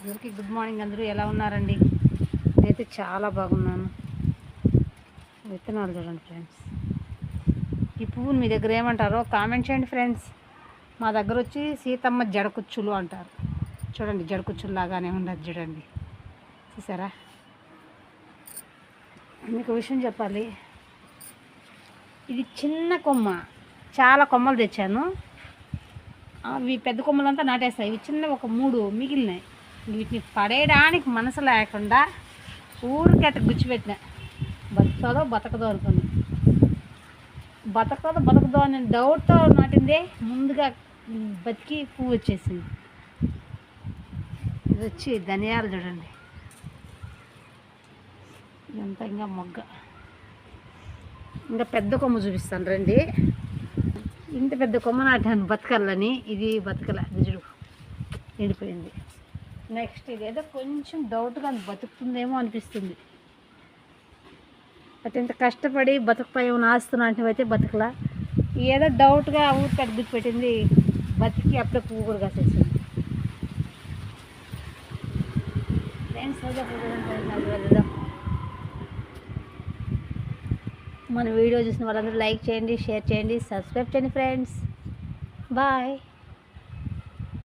అందరికీ good morning అందరూ ఎలా ఉన్నారండి? నేనైతే చాలా బాగున్నాను. విత్తనాలు చూడండి ఫ్రెండ్స్. ఈ పువ్వుని మీ దగ్గర ఏమంటారో కామెంట్ చేయండి ఫ్రెండ్స్. మా దగ్గర వచ్చి సీతమ్మ జడకుచ్చులు అంటారు. చూడండి జడకుచ్చులు లాగానే ఉండదు చూడండి. చూసారా? మీకు విషయం చెప్పాలి. ఇది చిన్న కొమ్మ. చాలా కొమ్మలు తెచ్చాను. అవి పెద్ద కొమ్మలంతా నాటేస్తాయి. ఇవి చిన్న ఒక మూడు మిగిలినాయి. వీటిని పడేయడానికి మనసు లేకుండా ఊరికైతే గుచ్చిపెట్టిన బతుకుతుందో బతకదో అనుకుని బతకదో బతకదో అని డౌట్తో నాటిందే ముందుగా బతికి పువ్వు వచ్చేసింది. ఇది వచ్చి ధనియాలు చూడండి. ఎంత ఇంకా మొగ్గ. ఇంకా పెద్ద కొమ్మ చూపిస్తాను రండి. ఇంత పెద్ద కొమ్మ నాటాను బతకాలని. ఇది బతకల. నిజుడు ఎండిపోయింది. నెక్స్ట్ ఇదేదో కొంచెం డౌట్గా బతుకుతుందేమో అనిపిస్తుంది. బట్ ఇంత కష్టపడి బతుకుపోయామని ఆస్తున్నాంటివి అయితే బతకలా? ఏదో డౌట్గా ఊరికి అడ్డుకు పెట్టింది. బతికి అప్పుడే పువ్వు కూడా కాసేసింది. ఫ్రెండ్స్ మన వీడియో చూసిన వాళ్ళందరూ లైక్ చేయండి షేర్ చేయండి సబ్స్క్రైబ్ చేయండి ఫ్రెండ్స్. బాయ్.